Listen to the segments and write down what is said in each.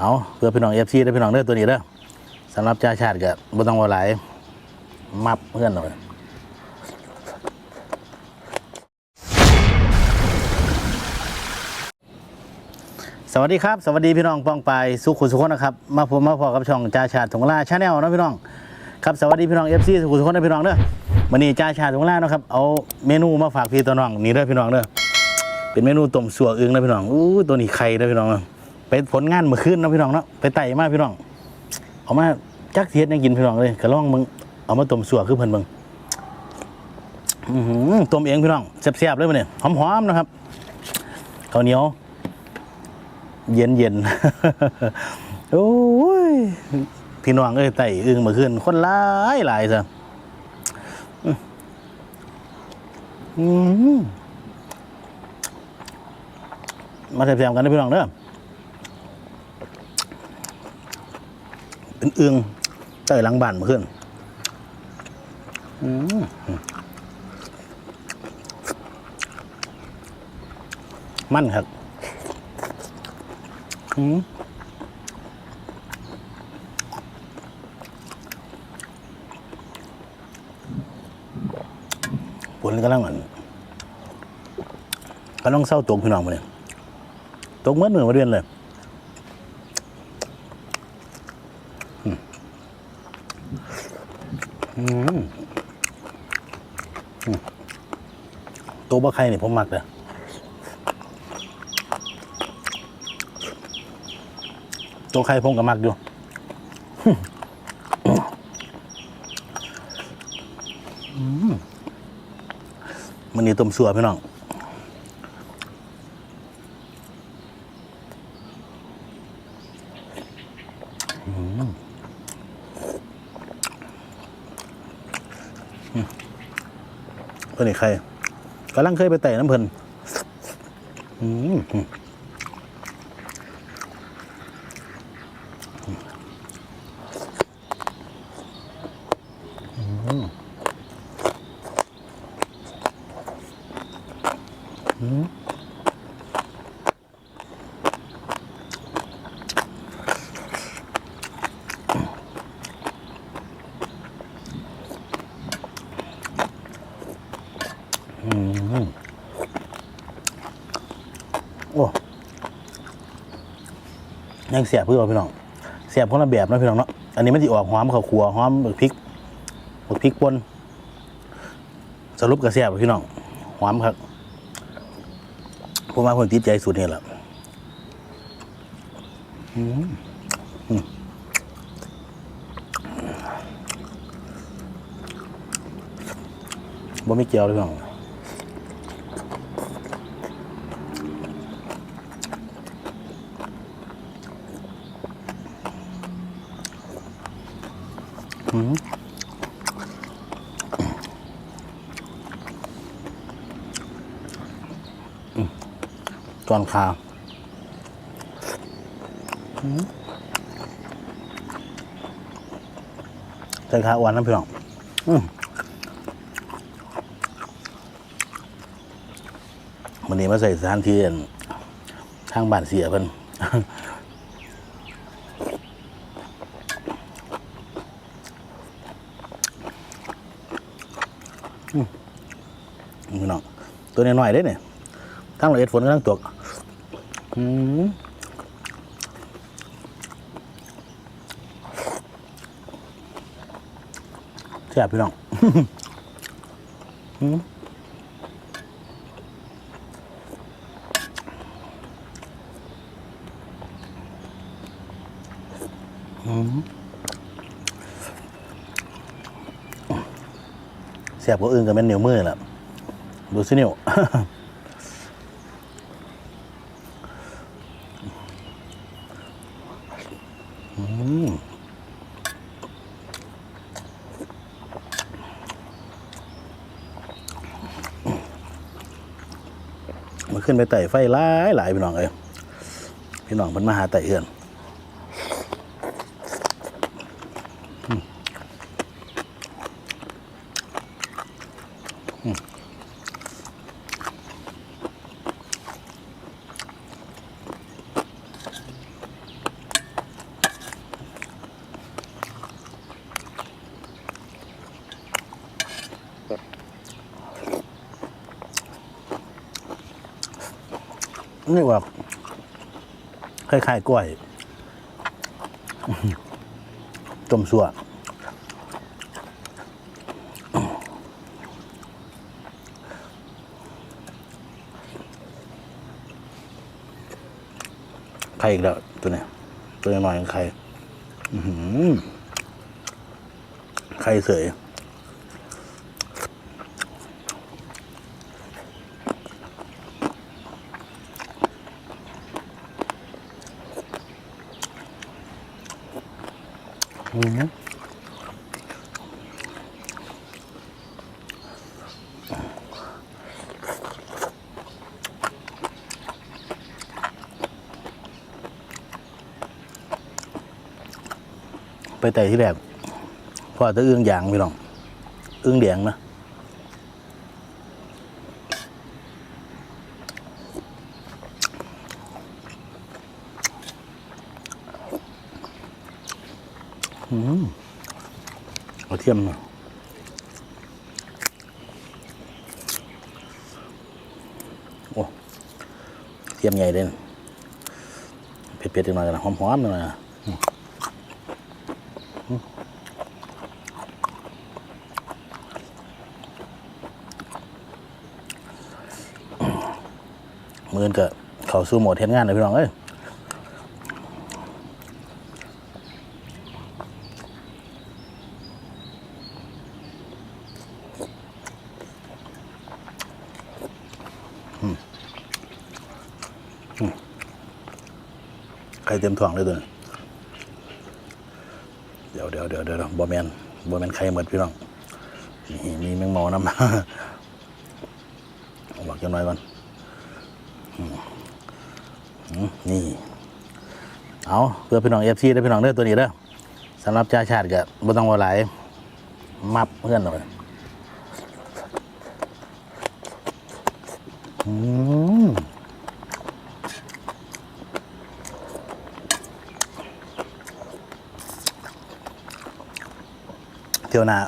เอาเพื่อพี่น้องเอฟซีได้พี่น้องเด้อตัวนี้เด้อสำหรับจ่าชาติก็บ่ต้องว่าหลายมับเพื่อนเลยสวัสดีครับ สวัสดีพี่น้องปองไปสุขุสุขนะครับ มาพบมาพอกับช่องจ่าชาติถงลาชาแนลนะพี่น้องครับสวัสดีพี่น้องเอฟซีสุขุสุขนะพี่น้องเด้อวันนี้จ่าชาติถงลานะครับเอาเมนูมาฝากพี่ตัวน้องนี่เด้อพี่น้องเด้อเป็นเมนูต้มสัวอึงนะพี่น้องอู้ตัวนี้ไข่นะพี่น้องนะ เป็นผลงานเมื่อคืนนะพี่น้องเนาะไปไต่มาพี่น้องเอามาจักเทียดยังกินพี่น้องเลยกระล่องมึงเอามาต้มสัวคือเพิ่นเบิ่งต้มเองพี่น้องแซ่บๆเลยมันเนี่ยหอมๆนะครับข้าวเหนียว เย็นเย็นๆโอ้ยพี่น้องเอ้ยไต่อึงเมื่อคืนคนหลายหลายซะมาแซมๆกันนะพี่น้องเด้อเป็นเอืองใต้หลังบ้านมาขึ้นมมันครับอืมผลกำลังเหมือนกำลังเศร้าตกพี่น้องมาเนี่ยตกเมื่อหนึ่งมาเรียนเลยอืมอืมอืม ตัวบะไข่เนี่ยผมมักเลยตัวไข่ผมก็มักอยู่อืมมันนี่ต้มสัวพี่น้อง เพิ่นนี่ใครกำลังเคยไปแต่น้ำเพิ่นอืม โอ้ยังเสียบเพื่อพี่น้องเสียบคนละแบบนะพี่น้องเนาะอันนี้มันจะออกหอมข้าวขัวหอมบักพริกบักพริกป่นสรุปกับเสียบพี่น้องหอมครับผมว่าคนติดใจสุดนี่แหละอืมอืมบ่มีเกียวเลยพี่น้อง ก่อนคาวใส่ขาอ้วนนะพี่น้องมวันนี้มาใส่สถานที่อันทางบ้านเสียเพิ่นอืมพี่น้องตัวน้อยๆเด้เนี่ยทั้งละเอียดฝนกำลังตก อืมแซ่บพี่น้องอืมอืมแซ่บกว่าอื่นก็เป็นเหนียวมือแหละดูสิเหนิ้ว มาขึ้นไปไต่ไฟหลายหลายพี่น้องเอ้ยพี่น้องมันมาหาไต่เอื้อนอืม นี่ว่าคล้ายๆกล้วยต้มสัวไข่อีกแล้วตัวเนี้ยตัวน้อยๆไข่ไข่เสย อืมไปแต่ที่แรกพอจะอึ้งยางพี่น้องอึ้งเดียงนะ เทียมหน่อยโอ้เทียมใหญ่เลยนเผ็ดๆอีกหน่อยนะหอมๆหน่อยนะมือนก็เขาสู่โหมดเทนงานเลยพี่น้องเอ้ย ข่เต็มท้องเลยตัวนี้เดี๋ยวเดี๋ยวเดี๋ยวเดี๋ยวบอแมนบอแมนไข่หมดพี่น้องนี่มีแมงมอน้ำเอาบอกจังหน่อยก่อนนี่ เอาเพื่อพี่น้องเอฟซีได้พี่น้องเด้อตัวนี้เด้อสำหรับจ่าชาติก็บ่ต้องว่าหลายมับเพื่อนเลยอืม เที่ยวหน้า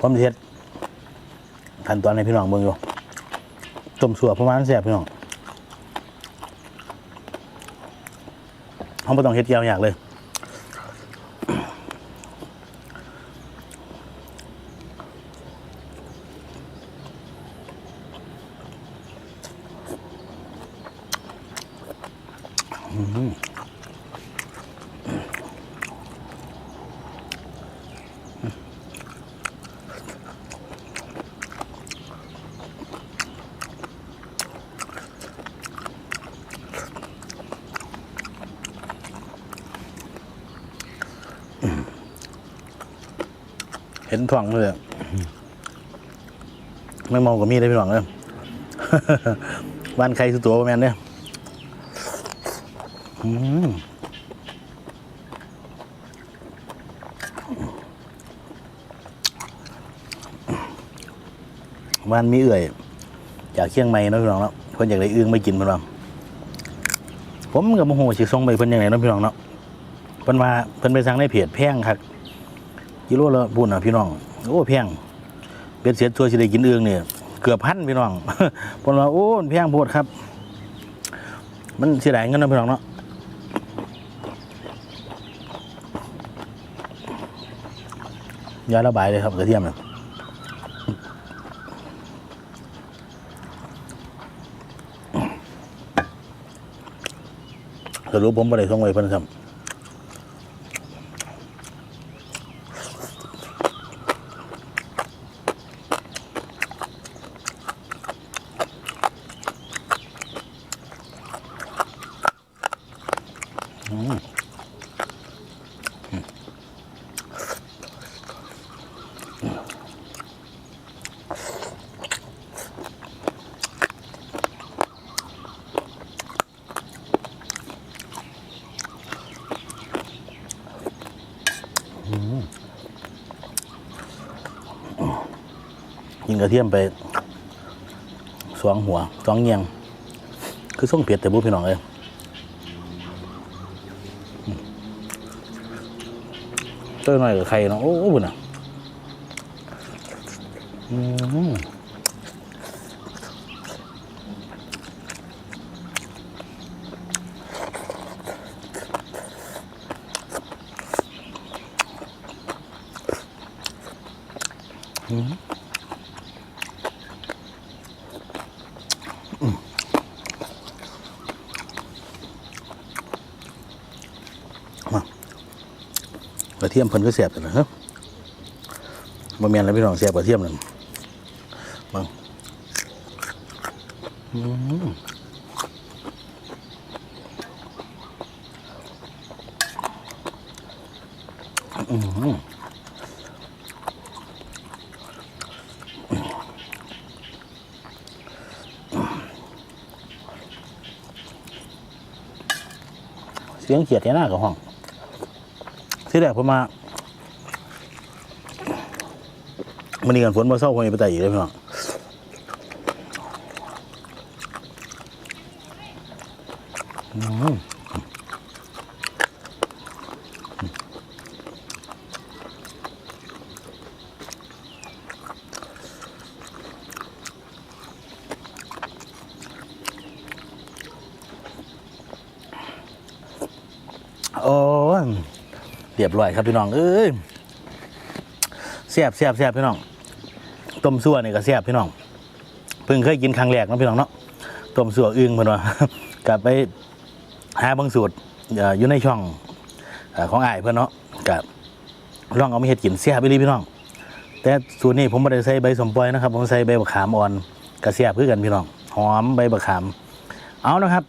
ผมสิเฮ็ดขั้นตอนให้พี่น้องเบิ่งอยู่ต้มสัวประมาณแซ่บพี่น้องเขาไม่ต้องเฮ็ดยาวอยากเลยเห็นถ่วงเลยอะไม่มองกับมีได้พี่หวังเลยบ้านใครสุดตัวประมาณเนี่ยบ้านมีเอื่อย จากเชียงใหม่นะพี่น้องเนาะเพิ่นอยากได้อึ้งไม่กินพิ่นว่าผมกับโมโหสิส่งไปเพิ่นยังไงนะพี่น้องเนาะเพิ่นว่าเพิ่นไปสั่งในเพจแพงครับ กิโลละบุญอะพี่น้อง โอ้แพงเป็ดเสียตัวสิได้กินเอื้องเนี่ยเกือบพันพี่น้องเพนว่าโอ้แพงโพดครับ มันเสียดายเงินนะพี่น้องเนาะยาระบายเลยครับกระเทียมเนี่ยสรุปผมไม่ได้ส่งไว้เพิ่นครับินกระเทียมไปสองหัวสองเงียง คือส่งเผ็ดแต่บุพี่น้องเลยอืมเต้ยหน่อยกับใครเนาะโอ้โหบุญอะ อืม ระเทียมเพิ่นก็เสียบเลยนะบ่แม่นแล้วพี่น้องเสียบกระเทียมนั่นบังอืมอืมเสียงเขียดแค่หน้ากับห้อง ที่แรกผมมามันนี่กันฝนมาเศร้าคนไปแต่อีกเลยพี่น้องอืมโอ้ย เรียบร้อยครับพี่น้องเอ้ยเสียบเสียบเสียบพี่น้องต้มซั่วนี่ก็เสียบพี่น้องเพิ่งเคยกินครั้งแรกเนาะพี่น้องเนาะต้มซั่วอึ่งเพิ่นว่ากลับไปหาบางสูตรเอ่ออยู่ในช่องของอ้ายเพิ่อนเนาะกับลองเอาไมาเฮ็ดกินเสียบไปเลยพี่น้อง แต่สูตรนี้ผมบ่ได้ใส่ใบสมปล่อยนะครับ ผมใส่ใบมะขามอ่อนกระเสียบคือกันพี่น้อง หอมใบมะขาม เอานะครับ